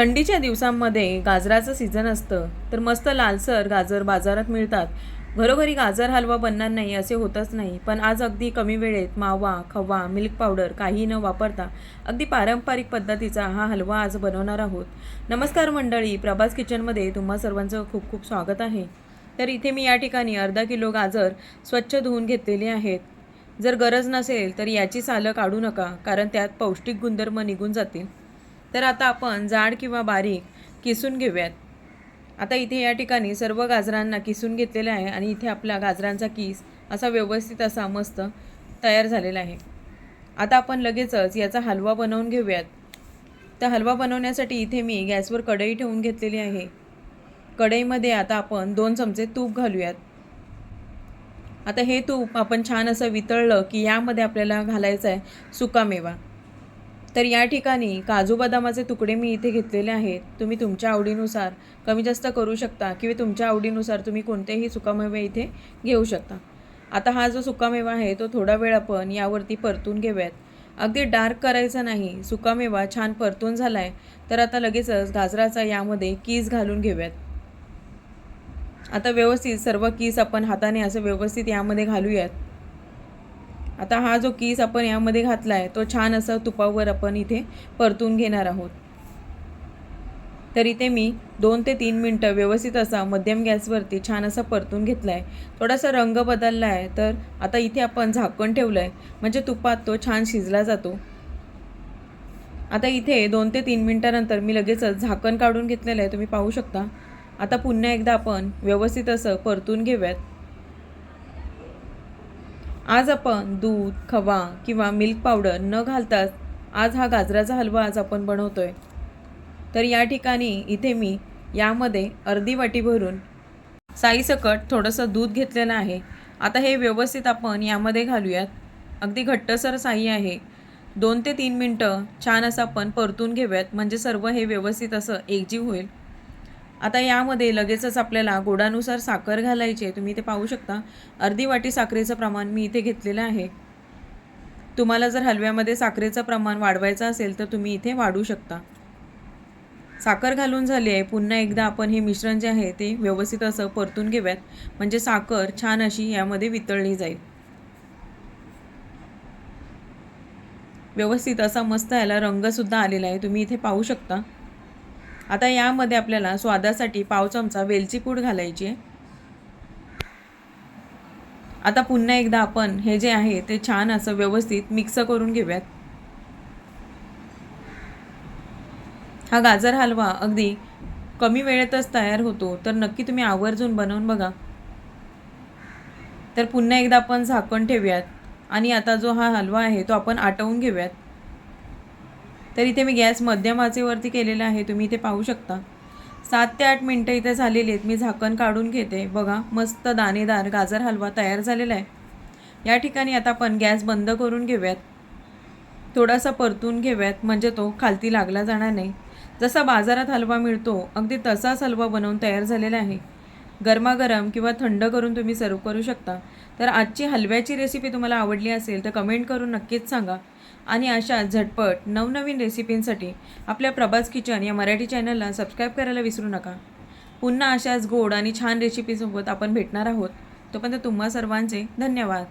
थंडीच्या दिवसांमध्ये गाजराचं सीझन असतं तर मस्त लालसर गाजर बाजारात मिळतात. घरोघरी गाजर हलवा बनणार नाही असे होतच नाही. पण आज अगदी कमी वेळेत मावा खवा मिल्क पावडर काही न वापरता अगदी पारंपरिक पद्धतीचा हा हलवा आज बनवणार आहोत. नमस्कार मंडळी प्रभास किचनमध्ये तुम्हा सर्वांचं खूप खूप स्वागत आहे. तर इथे मी या ठिकाणी अर्धा किलो गाजर स्वच्छ धुवून घेतलेले आहेत. जर गरज नसेल तर याची सालं काढू नका कारण त्यात पौष्टिक गुणधर्म निघून जातील. तर आता आपण जाड किंवा बारीक किसून घेऊयात. आता इथे या ठिकाणी सर्व गाजरांना किसून घेतलेलं आहे आणि इथे आपला गाजरांचा किस असा व्यवस्थित असा मस्त तयार झालेला आहे. आता आपण लगेचच याचा हलवा बनवून घेऊयात. तर हलवा बनवण्यासाठी इथे मी गॅसवर कढई ठेवून घेतलेली आहे. कढईमध्ये आता आपण दोन चमचे तूप घालूयात. आता हे तूप आपण छान असं वितळलं की यामध्ये आपल्याला घालायचं आहे सुकामेवा. तर या ठिकाणी काजू बदामाचे तुकडे मी इथे घेतलेले आहेत. तुम्ही तुमच्या आवडीनुसार कमी जास्त करू शकता किंवा तुमच्या आवडीनुसार तुम्ही कोणतेही सुकामेवे इथे घेऊ शकता. आता हा जो सुकामेवा आहे तो थोडा वेळ आपण यावरती परतून घेऊयात. अगदी डार्क करायचा नाही सुकामेवा छान परतून झाला आहे तर आता लगेचच गाजराचा यामध्ये कीस घालून घेऊयात. आता व्यवस्थित सर्व कीस आपण हाताने असं व्यवस्थित यामध्ये घालूयात. आता हा जो कीस आपण यामध्ये घातला आहे तो छान असं तुपावर आपण इथे परतून घेणार आहोत. तर इथे मी दोन ते तीन मिनटं व्यवस्थित असा मध्यम गॅसवरती छान असा परतून घेतला आहे थोडासा रंग बदलला आहे तर आता इथे आपण झाकण ठेवलं आहे म्हणजे तुपात तो छान शिजला जातो. आता इथे दोन ते तीन मिनटानंतर मी लगेचच झाकण काढून घेतलेलं आहे तुम्ही पाहू शकता. आता पुन्हा एकदा आपण व्यवस्थित असं परतून घेऊयात. आज आपण दूध खवा किंवा मिल्क पावडर न घालताच आज हा गाजराचा हलवा आज आपण बनवतो आहे तर या ठिकाणी इथे मी यामध्ये अर्धी वाटी भरून साईसकट थोडंसं दूध घेतलेलं आहे. आता हे व्यवस्थित आपण यामध्ये घालूयात. अगदी घट्टसर साई आहे. दोन ते तीन मिनटं छान असं आपण परतून घेऊयात. म्हणजे सर्व हे व्यवस्थित असं एकजीव होईल. आता यामध्ये लगेचच आपल्याला गोडानुसार साखर घालायची आहे. तुम्ही इथे पाहू शकता. अर्धी वाटी साखरेचं प्रमाण मी इथे घेतलेलं आहे. तुम्हाला जर हलव्यामध्ये साखरेचं प्रमाण वाढवायचं असेल तर तुम्ही इथे वाढू शकता. साखर घालून झाली आहे. पुन्हा एकदा आपण हे मिश्रण जे आहे ते व्यवस्थित असं परतून घेऊयात. म्हणजे साखर छान अशी यामध्ये वितळली जाईल. व्यवस्थित असा मस्त याला रंगसुद्धा आलेला आहे. तुम्ही इथे पाहू शकता. आता यामध्ये आपल्याला स्वादासाठी पाव चमचा वेलची पूड घालायची आहे. आता पुन्हा एकदा आपण हे जे आहे ते छान असं व्यवस्थित मिक्स करून घेऊयात. हा गाजर हलवा अगदी कमी वेळेतच तयार होतो तर नक्की तुम्ही आवर्जून बनवून बघा. तर पुन्हा एकदा आपण झाकण ठेवूयात आणि आता जो हा हलवा आहे तो आपण आटवून घेऊयात. तर इथे मी गॅस मध्यम आचेवरती केलेला आहे तुम्ही इथे पाहू शकता. सात ते आठ मिनटं इथे झालेली आहेत मी झाकण काढून घेते. बघा मस्त दाणेदार गाजर हलवा तयार झालेला आहे. या ठिकाणी आता आपण गॅस बंद करून घेऊयात. थोडासा परतून घेऊयात म्हणजे तो खालती लागला जाणार नाही. जसा बाजारात हलवा मिळतो अगदी तसाच हलवा बनवून तयार झालेला आहे. गरमागरम किंवा थंड करून तुम्ही सर्व करू शकता. तर आजची हलव्याची रेसिपी तुम्हाला आवडली असेल तर कमेंट करून नक्कीच सांगा. आणि अशा झटपट नवनवीन रेसिपींसाठी आपल्या प्रभास किचन या मराठी चॅनलला सबस्क्राईब करायला विसरू नका. पुन्हा अशाच गोड आणि छान रेसिपीसोबत आपण भेटणार आहोत. तोपर्यंत तुम्हा सर्वांचे धन्यवाद.